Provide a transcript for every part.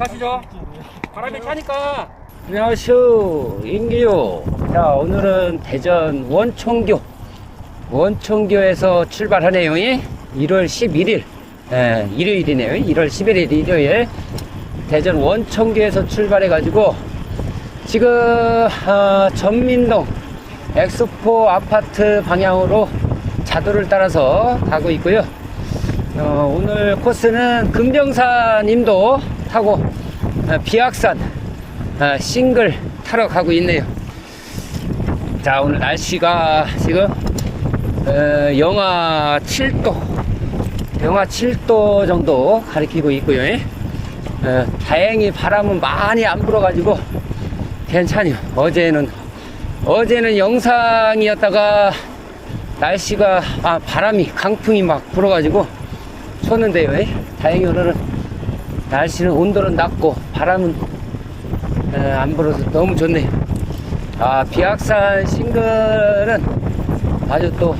가시죠. 바람이 차니까. 안녕하세요. 인기요. 자, 오늘은 대전 원청교. 원청교에서 출발하네요. 1월 11일. 예, 일요일이네요. 1월 11일 일요일. 대전 원청교에서 출발해 가지고, 지금, 어, 전민동 엑스포 아파트 방향으로 자도를 따라서 가고 있고요. 어, 오늘 코스는 임도 타고 어, 비악산 어, 싱글 타러 가고 있네요. 자 오늘 날씨가 지금 어, 영하 7도 영하 7도 정도 가리키고 있고요. 어, 다행히 바람은 많이 안 불어가지고 괜찮아요. 어제는 어제는 영상이었다가 날씨가 아 바람이 강풍이 막 불어가지고 쳤는데요. 예? 다행히 오늘은 날씨는 온도는 낮고 바람은 에, 안 불어서 너무 좋네요. 아 비악산 싱글은 아주 또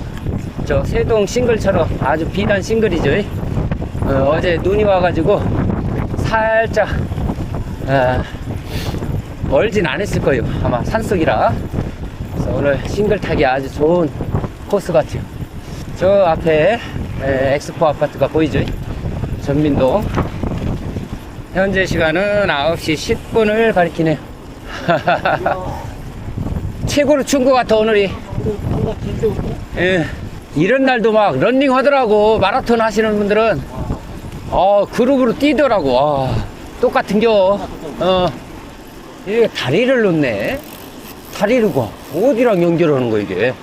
저 세동 싱글처럼 아주 비단 싱글이죠. 예? 어, 제 눈이 와가지고 살짝 아, 멀진 않았을 거예요. 아마 산속이라. 그래서 오늘 싱글 타기 아주 좋은 코스 같아요. 저 앞에 에, 엑스포 아파트가 보이죠? 전민동. 현재 시간은 9시 10분을 가리키네요. 최고로 추운 것 같아, 오늘이. 예. 이런 날도 막 런닝 하더라고. 마라톤 하시는 분들은. 어, 그룹으로 뛰더라고. 아, 똑같은 겨. 어. 이게 다리를 놓네. 다리를 가. 어디랑 연결하는 거야, 이게. 야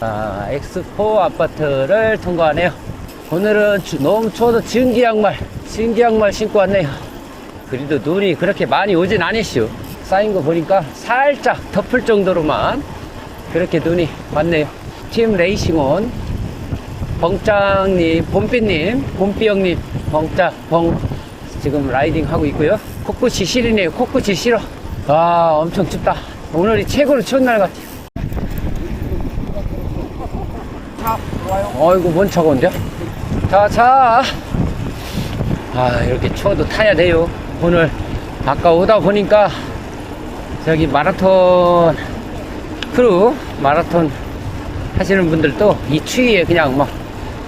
아, 엑스포 아파트를 통과하네요. 오늘은 추- 너무 추워서 증기 양말, 증기 양말 신고 왔네요. 그래도 눈이 그렇게 많이 오진 않으시오. 쌓인 거 보니까 살짝 덮을 정도로만 그렇게 눈이 왔네요. 팀 레이싱온, 벙짱님, 봄비님, 봄비 형님, 벙짱, 벙, 지금 라이딩 하고 있고요. 코끝이 시리네요. 코끝이 싫어. 아, 엄청 춥다. 오늘이 최고로 추운 날 같아요. 어이구, 뭔 차가 온대? 자, 자. 아, 이렇게 추워도 타야 돼요. 오늘 아까 오다 보니까 저기 마라톤 크루, 마라톤 하시는 분들도 이 추위에 그냥 막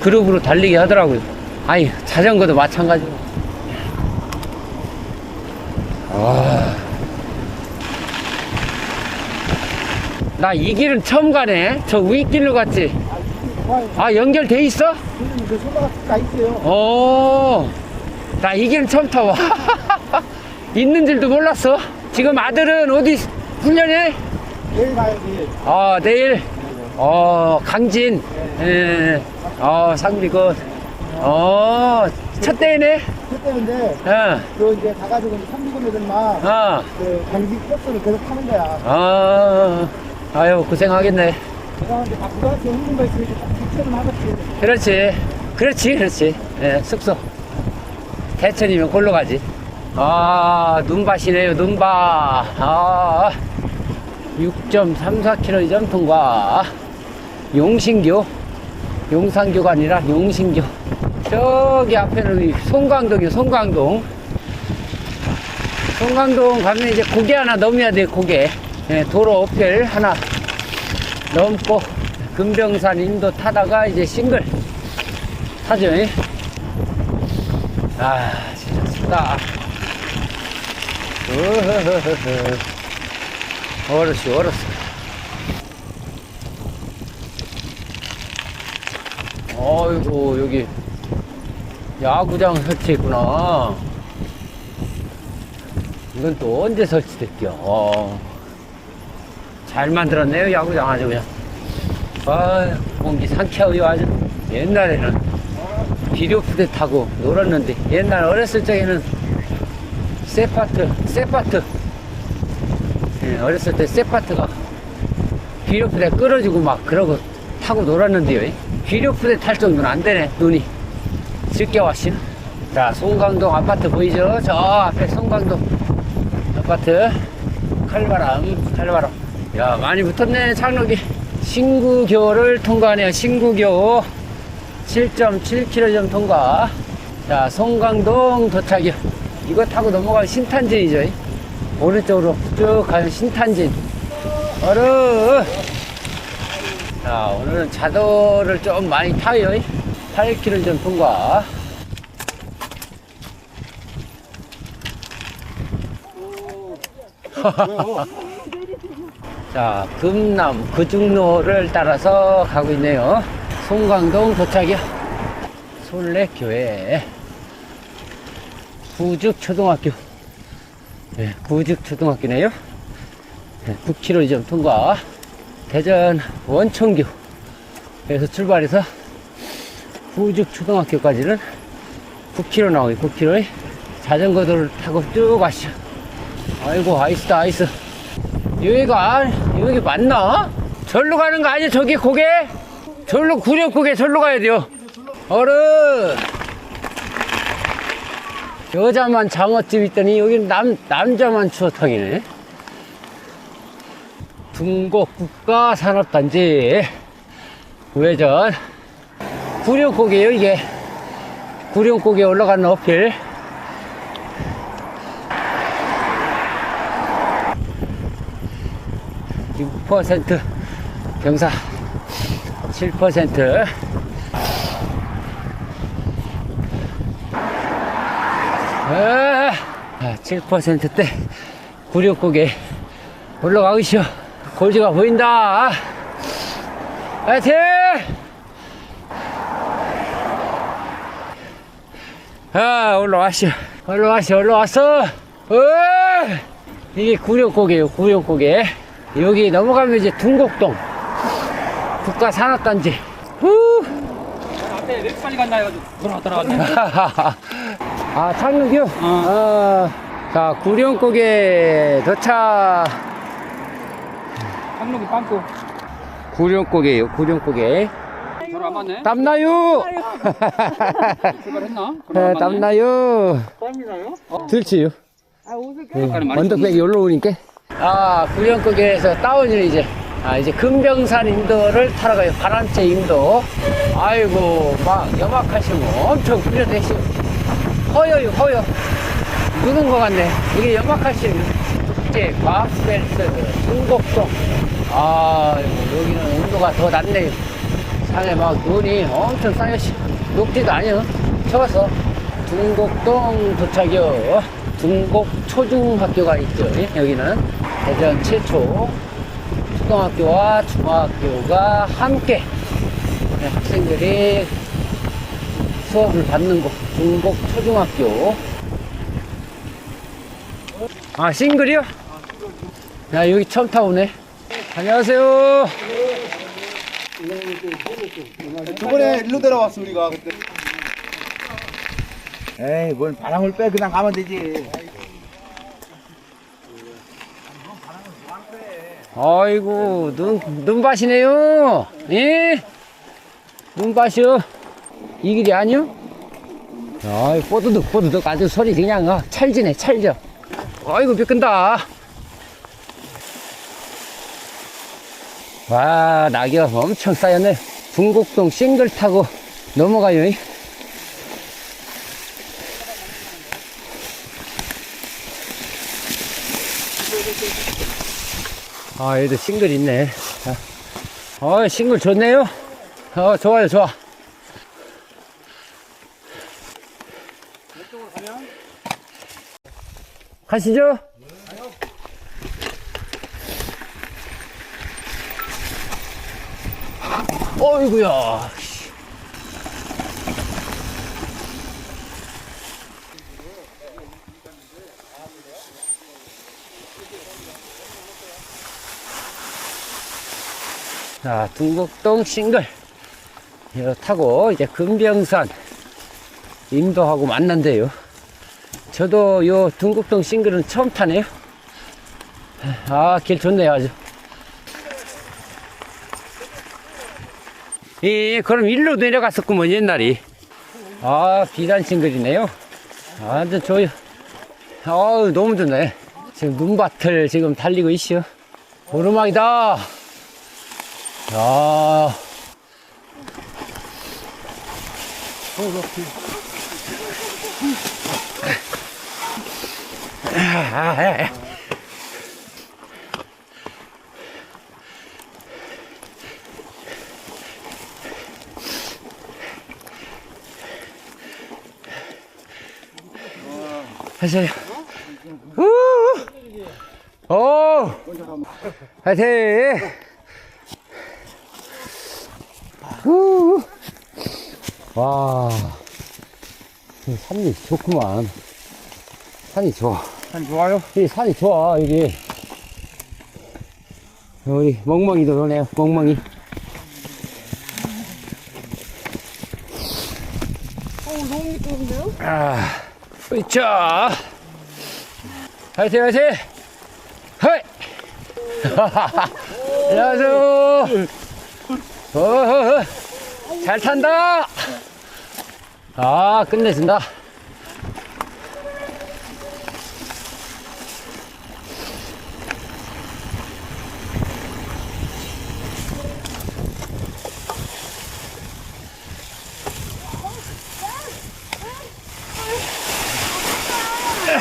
그룹으로 달리기 하더라고요. 아니, 자전거도 마찬가지고. 아. 나 이 길은 처음 가네. 저 윗길로 갔지. 아, 연결돼 있어? 그 소다가 다 있어요. 오, 나이 길은 처음 타와. 있는 줄도 몰랐어. 지금 아들은 어디 훈련해? 내일 가야지. 아, 내일. 어, 강진. 예. 어, 상비군. 어, 첫 대회네. 그때인데 어, 그 이제 가가지고 이제 300원 애들만 어, 그 경기 버스를 계속 타는 거야. 어. 아유, 고생하겠네. 그렇지. 그렇지, 그렇지. 예, 숙소. 대천이면 골로 가지. 아, 눈밭이네요, 눈밭. 아, 6.34km 점 통과. 용신교. 용산교가 아니라 용신교. 저기 앞에는 송강동이요, 송강동. 송강동 가면 이제 고개 하나 넘어야 돼, 고개. 예, 도로 어필 하나 넘고 금병산 인도 타다가 이제 싱글 타죠. 예? 아, 진짜 춥다. 얼었어, 얼었어. 어이구, 여기 야구장 설치했구나. 이건 또 언제 설치됐겨? 어. 잘 만들었네요, 야구장 아주 그냥. 아, 공기 상쾌하고요, 아주. 옛날에는 비료푸대 타고 놀았는데, 옛날 어렸을 적에는 세파트, 세파트. 예, 어렸을 때 세파트가 비료푸대 끌어주고 막 그러고 타고 놀았는데요. 예. 비료푸대 탈 정도는 안 되네, 눈이. 짙게 왔시나? 자, 송강동 아파트 보이죠? 저 앞에 송강동 아파트. 칼바람, 칼바람. 야, 많이 붙었네, 창록이. 신구교를 통과하네요, 신구교. 7.7km 점 통과. 자, 송강동 도착이요. 이거 타고 넘어가면 신탄진이죠. 오른쪽으로 쭉 가면 신탄진. 어르! 자, 오늘은 자도를 좀 많이 타요. 8km 좀 통과. 자, 금남 그중로를 따라서 가고 있네요. 송광동 도착이요. 솔레교회. 구죽초등학교. 네, 구죽초등학교네요. 네, 9km 좀 통과. 대전 원청교. 에서 출발해서 구죽초등학교까지는 9km 나오요 9km. 자전거 도를 타고 쭉 가시죠. 아이고, 아이스다, 아이스. 여기가, 여기 맞나? 절로 가는 거 아니야, 저기 고개? 절로, 구력고개 절로 가야 돼요. 어른! 여자만 장어집 있더니 여기는 남, 남자만 추어탕이네. 둥곡 국가산업단지 우회전 구룡고개요 이게 구룡고개 올라가는 어필 6% 경사 7% 아, 7%대 구룡고개 올라가시오. 골지가 보인다. 파이팅! 아 올라왔시오. 올라왔시오 올라왔어 어! 이게 구룡고개요 구룡고개 여기 넘어가면 이제 둥곡동 국가산업단지 후 앞에 왜 이렇게 빨리 갔나 해가지고 돌아 돌아갔네. 아, 창릉교? 어. 자, 구룡고개 도착. 항록이 빵꾸. 구룡고개요, 구룡고개. 돌아 안 맞네. 땀나요? 출발했나? 네, 땀나요? 땀이 나요? 들지요? 아, 옷을 아까는 많이 언덕백이 올라오니까. 아, 구룡고개에서 다운이 이제, 아, 이제 금병산 인도를 타러 가요. 바람째 인도. 아이고, 막 염악하시고 엄청 후련되시고. 허여요, 허여. 누는 것 같네. 이게 염악하시고. 국제 과학벨트, 중곡동. 아, 여기는 온도가 더 낮네요. 산에 막 눈이 엄청 쌓여시. 녹지도 아니요. 쳐서 중곡동 도착이요. 중곡 초중학교가 있죠. 여기는 대전 최초 초등학교와 중학교가 함께 네, 학생들이 수업을 받는 곳 중곡 초중학교. 아 싱글이요? 야 여기 처음 타오네. 안녕하세요. 저번에 일로 내려왔어 우리가 그때. 에이 뭔 바람을 빼 그냥 가면 되지. 아이고 눈 눈밭이네요. 예? 눈밭이요. 이 길이 아니요? 아이 뽀드득 뽀드득 아주 소리 그냥 어, 찰지네 찰져. 아이고 미끈다. 와 낙엽 엄청 쌓였네. 중곡동 싱글 타고 넘어가요. 이. 아, 얘도 싱글 있네. 자. 어, 싱글 좋네요. 어, 좋아요, 좋아. 가시죠. 어이구야. 자, 둥곡동 싱글. 이거 타고 이제 금병산 인도하고 만난대요. 저도 요 둥곡동 싱글은 처음 타네요. 아, 길 좋네요, 아주. 예, 그럼 일로 내려갔었구먼, 옛날이. 아, 비단 싱글이네요. 완전 좋아요. 아우, 너무 좋네. 지금 눈밭을 지금 달리고 있어요. 오르막이다. 야. 아, 하세요. 우! 오! 화이팅! 후! 와, 이 산이 좋구만. 산이 좋아. 산 좋아요? 이 산이 좋아, 여기. 우리 멍멍이도 노네요, 멍멍이. 어우, 너무 미끄러운데요? 아, 으쌰. 화이팅, 화이팅! 하이! 안녕하세요. 어허허. 잘 탄다! 아, 끝내준다.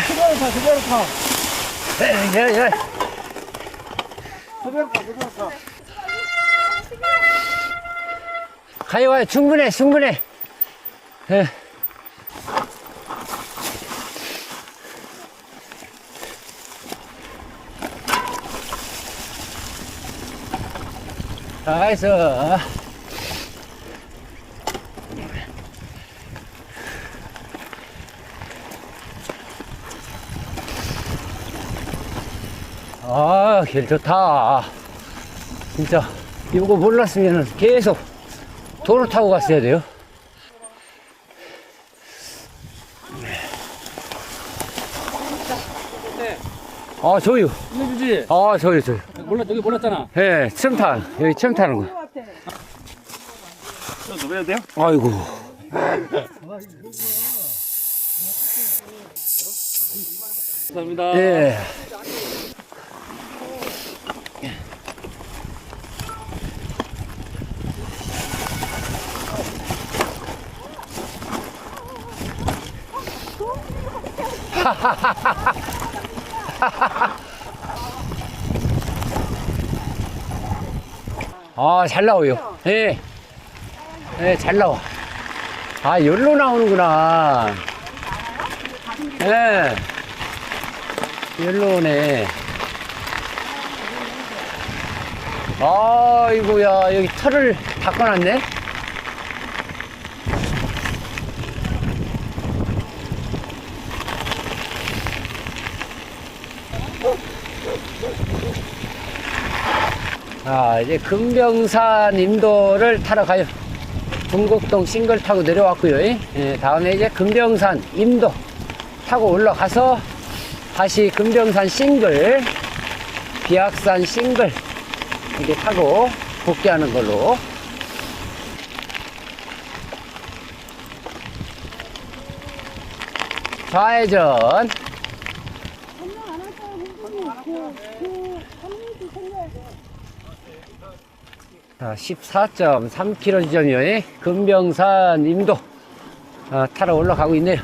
그대로 타 그대로 타 예, 예. 그대로 타 그대로 타 가요, 가요. 충분해, 충분해. 예. 나이스. 아, 길 좋다. 진짜, 이거 몰랐으면 계속 도로 타고 갔어야 돼요. 아, 저요. 아, 저요, 저요. 몰라 여기 몰랐잖아. 예, 타. 여기 처음 타는 거. 노래도 돼요? 아이고. 감사합니다. 예. 아, 잘 나와요. 예. 예, 잘 나와. 아, 열로 나오는구나. 예. 열로 오네. 아이고야, 여기 털을 닦아놨네? 자, 이제 금병산 임도를 타러 가요. 동곡동 싱글 타고 내려왔고요. 예, 다음에 이제 금병산 임도 타고 올라가서 다시 금병산 싱글, 비악산 싱글 이렇게 타고 복귀하는 걸로. 좌회전. 14.3km 지점이요. 금병산 임도 아, 타러 올라가고 있네요.